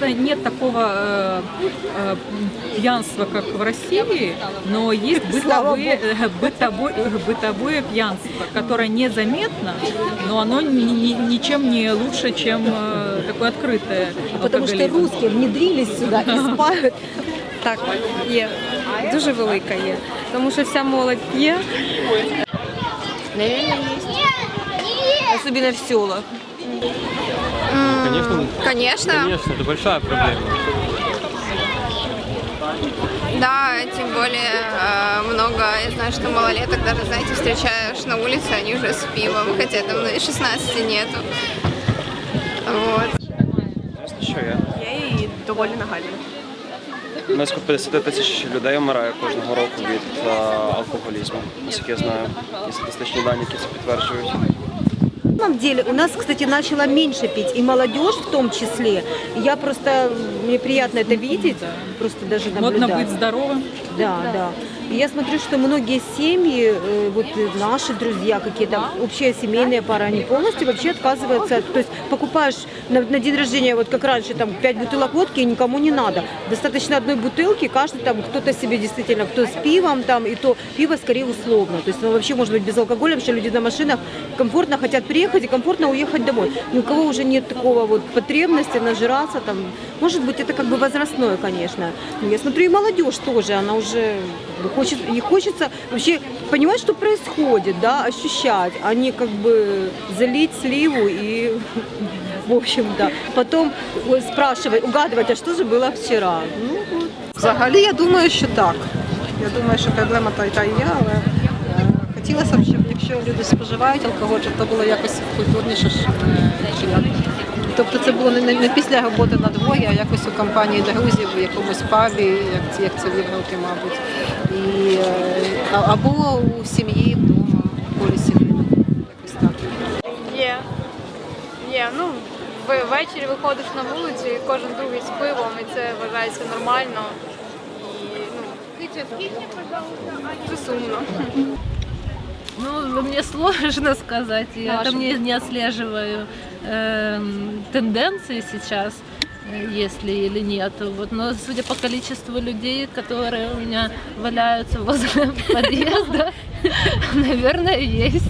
Конечно, нет такого э, э, пьянства, как в России, но есть бытовые, э, бытовое, э, бытовое пьянство, которое незаметно, но оно ни- ни- ничем не лучше, чем э, такое открытое. Потому що алкоголизм. русські внедрились сюди і спають. Так, є. Дуже велика є. Тому що вся молодь п'є. Особливо в селах. Конечно, Конечно, конечно, это большая проблема. да, тем более э, много, я знаю, что малолеток даже, знаете, встречаешь на улице, они уже с пивом, хотя там ну, и 16 нету. Вот. Що є? Є і доволі нагально. Близько 50 тисяч людей вмирає кожного року від е, алкоголізму, наскільки я знаю. Є статистичні дані, які це підтверджують. Самом деле, у нас, кстати, начала меньше пить, и молодежь в том числе. Я просто, мне приятно это видеть, просто даже Модно наблюдать. быть здоровым. Да, да. И я смотрю, что многие семьи, э, вот наши друзья, какие-то общая семейная пара, они полностью вообще отказываются. от- То есть покупаешь на, на день рождения, вот как раньше, там 5 бутылок водки, и никому не надо. Достаточно одной бутылки, каждый там, кто-то себе действительно, кто с пивом там, и то пиво скорее условно. То есть оно вообще может быть без алкоголя, потому что люди на машинах комфортно хотят приехать и комфортно уехать домой. Ни у кого уже нет такого вот потребности нажираться там. Может быть, это как бы возрастное, конечно. Но я смотрю, и молодежь тоже, она уже хочет, ей хочется вообще понимать, что происходит, да, ощущать, а не как бы залить сливу и, в общем, да. Потом ой, спрашивать, угадывать, а что же было вчера? Ну, вот. Взагалі, я думаю, що так. Я думаю, що проблема та й та й є, але е, хотілося б, щоб якщо люди споживають алкоголь, щоб то було якось культурніше. ж, е, чи як. Тобто це було не, не, не після роботи на двоє, а якось у компанії друзів, в якомусь пабі, як, це- як це в Європі, мабуть. І, е, а- або у сім'ї вдома, в полі сім'ї. Якось так. Є. Є. Ну, ввечері виходиш на вулицю і кожен другий з пивом, і це вважається нормально. І, ну, це сумно. Ну, мне сложно сказать. Я там не, не отслеживаю эм, тенденции сейчас, э, есть ли или нет. Вот, но судя по количеству людей, которые у меня валяются возле подъезда, наверное, есть.